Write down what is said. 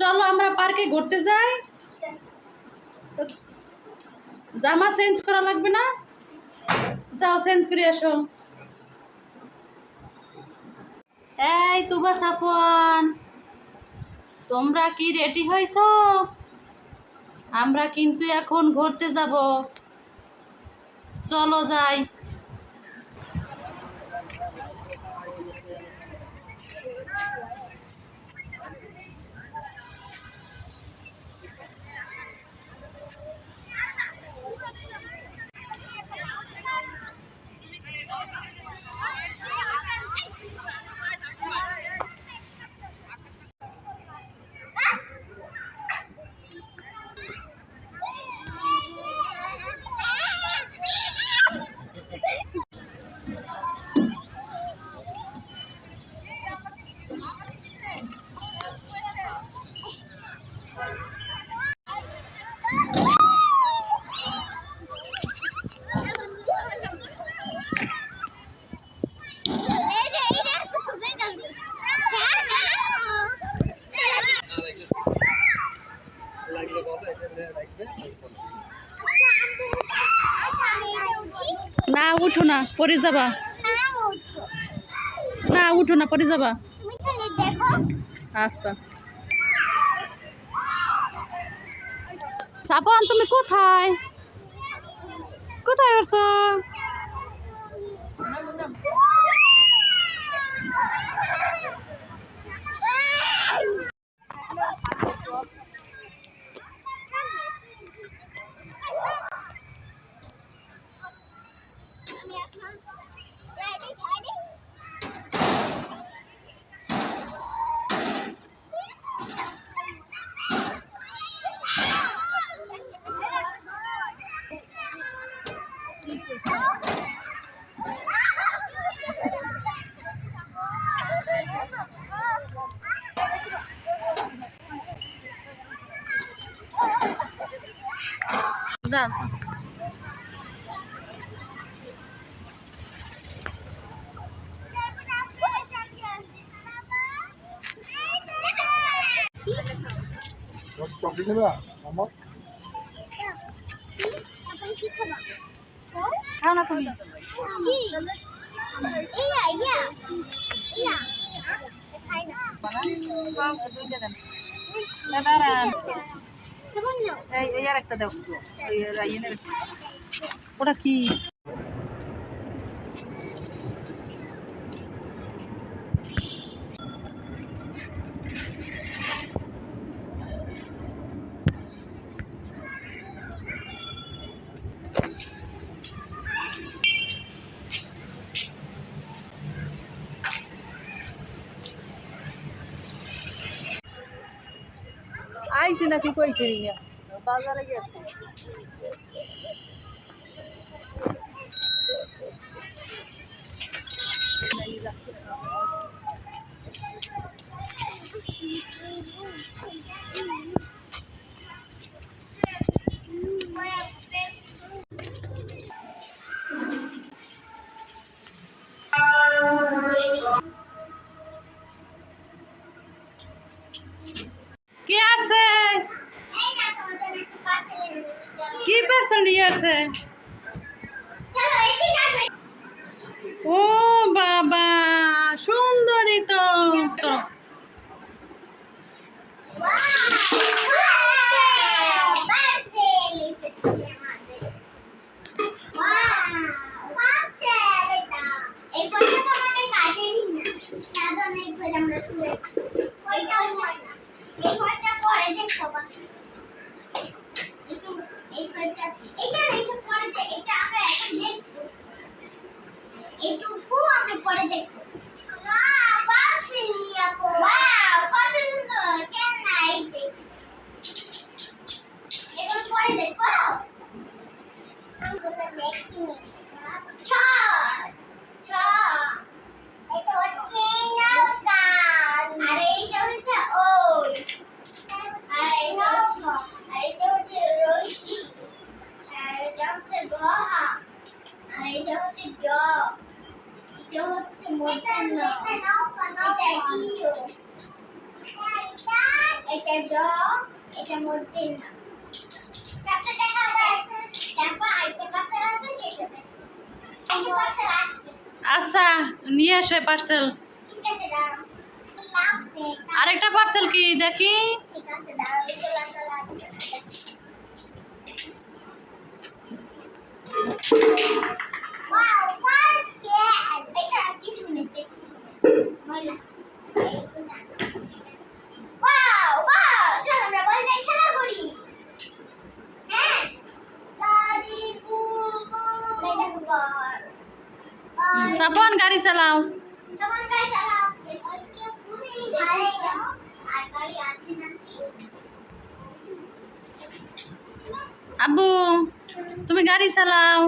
চলো আমরা পার্কে ঘুরতে যাই। জামা চেঞ্জ করা লাগবে না? যাও, চেঞ্জ করে আসো। এই, তুবা সাপন তোমরা কি রেডি হয়েছো? আমরা কিন্তু এখন ঘুরতে যাব। চলো যাই। না, উঠো না, পরে যাবা। না, উঠো না, পরে যাবা। আচ্ছা। সাপন তুমি কোথায়? কোথায় আসছো যা চকলেট নেবা আমার খাও না তুমি ওটা কি? আইছি নাকি কইছে না বাজারে গেছে। কে পার্সেল নিয়ে আসছে ও বাবা সুন্দরী তো আমরা পরে দেখব Wow, পাশে নিয়ে আপু। Wow, যে। এগুলো পরে দেখব? আমগুলো দেখি। ছ, ছ। এটা হচ্ছে এটা এটা মধ্যাহ্ন দেখা যায় তারপর আইতে আছে সেটাতে আইতে আসবে। আচ্ছা নিয়ে আসে পার্সেল ঠিক আছে দাঁড়াও। আরেকটা পার্সেল কি দেখি। ঠিক আছে দাঁড়াও এগুলো তো লাগবে ওয়াও পার্সেল এটা কিছু নেই ময়লা ওয়াও ওয়াও চলো আমরা বল দিয়ে খেলা করি হ্যাঁ দাদি কুমু এটা কুমার সাপন গাড়ি চালাও তোমার গাড়ি চালাও দেখো পুরি গাড়ি দাও আর গাড়ি চালাও। আবু তুমি গাড়ি চালাও।